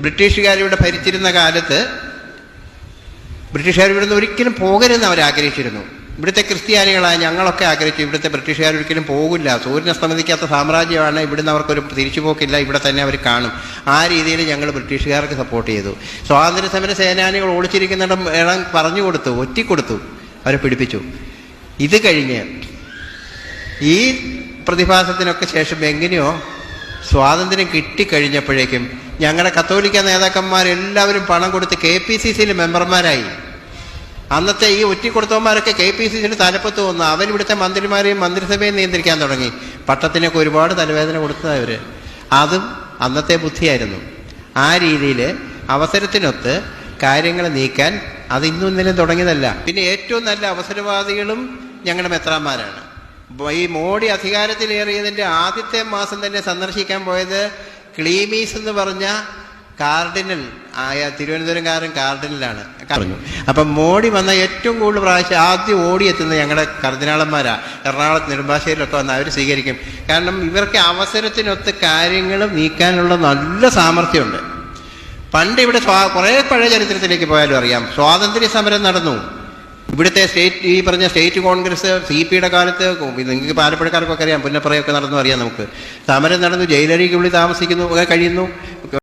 ബ്രിട്ടീഷുകാരിവിടെ ഭരിച്ചിരുന്ന കാലത്ത് ബ്രിട്ടീഷുകാർ ഇവിടുന്ന് ഒരിക്കലും പോകരുതെന്ന് അവർ ആഗ്രഹിച്ചിരുന്നു ഇവിടുത്തെ ക്രിസ്ത്യാനികളായ ഞങ്ങളൊക്കെ ആഗ്രഹിച്ചു ഇവിടുത്തെ ബ്രിട്ടീഷുകാർ ഒരിക്കലും പോകില്ല. സൂര്യനെ സംബന്ധിക്കാത്ത സാമ്രാജ്യമാണ് ഇവിടുന്ന് അവർക്കൊരു തിരിച്ചുപോക്കില്ല ഇവിടെ തന്നെ അവർ കാണും. ആ രീതിയിൽ ഞങ്ങൾ ബ്രിട്ടീഷുകാർക്ക് സപ്പോർട്ട് ചെയ്തു. സ്വാതന്ത്ര്യ സമര സേനാനികൾ ഒളിച്ചിരിക്കുന്നിടം ഇടം പറഞ്ഞു കൊടുത്തു ഒറ്റിക്കൊടുത്തു അവരെ പിടിപ്പിച്ചു. ഇത് കഴിഞ്ഞ് ഈ പ്രതിഭാസത്തിനൊക്കെ ശേഷം എങ്ങനെയോ സ്വാതന്ത്ര്യം കിട്ടിക്കഴിഞ്ഞപ്പോഴേക്കും ഞങ്ങളുടെ കത്തോലിക്ക നേതാക്കന്മാരെല്ലാവരും പണം കൊടുത്ത് കെ പി സി സിയിൽ മെമ്പർമാരായി. അന്നത്തെ ഈ ഒറ്റിക്കൊടുത്തവന്മാരൊക്കെ കെ പി സി സിയിൽ തലപ്പത്ത് വന്നു അവരിവിടുത്തെ മന്ത്രിമാരെയും മന്ത്രിസഭയും നിയന്ത്രിക്കാൻ തുടങ്ങി. പട്ടത്തിനൊക്കെ ഒരുപാട് തലവേദന കൊടുത്തത് അവർ അതും അന്നത്തെ ബുദ്ധിയായിരുന്നു. ആ രീതിയിൽ അവസരത്തിനൊത്ത് കാര്യങ്ങൾ നീക്കാൻ അത് ഇന്നും ഇന്നലെ തുടങ്ങിയതല്ല. പിന്നെ ഏറ്റവും നല്ല അവസരവാദികളും ഞങ്ങളുടെ മെത്രാന്മാരാണ്. ഈ മോഡി അധികാരത്തിലേറിയതിന്റെ ആദ്യത്തെ മാസം തന്നെ സന്ദർശിക്കാൻ പോയത് ക്ലീമീസ് എന്ന് പറഞ്ഞ കാർഡിനൽ ആയ തിരുവനന്തപുരംകാരൻ കാർഡിനലാണ്. പറഞ്ഞു. അപ്പം മോഡി വന്ന ഏറ്റവും കൂടുതൽ പ്രാവശ്യം ആദ്യം ഓടിയെത്തുന്നത് ഞങ്ങളുടെ കർദിനാളന്മാരാ. എറണാകുളത്ത് നെടുമ്പാശ്ശേരിയിലൊക്കെ വന്ന് അവർ സ്വീകരിക്കും. കാരണം ഇവർക്ക് അവസരത്തിനൊത്ത് കാര്യങ്ങൾ നീക്കാനുള്ള നല്ല സാമർഥ്യമുണ്ട്. പണ്ട് ഇവിടെ കുറേ പഴയ ചരിത്രത്തിലേക്ക് പോയാലും അറിയാം. സ്വാതന്ത്ര്യ സമരം നടന്നു. ഇവിടുത്തെ സ്റ്റേറ്റ് ഈ പറഞ്ഞ സ്റ്റേറ്റ് കോൺഗ്രസ് സി പിയുടെ കാലത്ത് നിങ്ങൾക്ക് പാലപ്പുഴക്കാർക്കൊക്കെ അറിയാം പുന്നപ്പുറയൊക്കെ നടന്നു അറിയാം നമുക്ക്. സമരം നടന്നു ജയിലരിക്കുള്ളിൽ താമസിക്കുന്നു ഒക്കെ കഴിയുന്നു.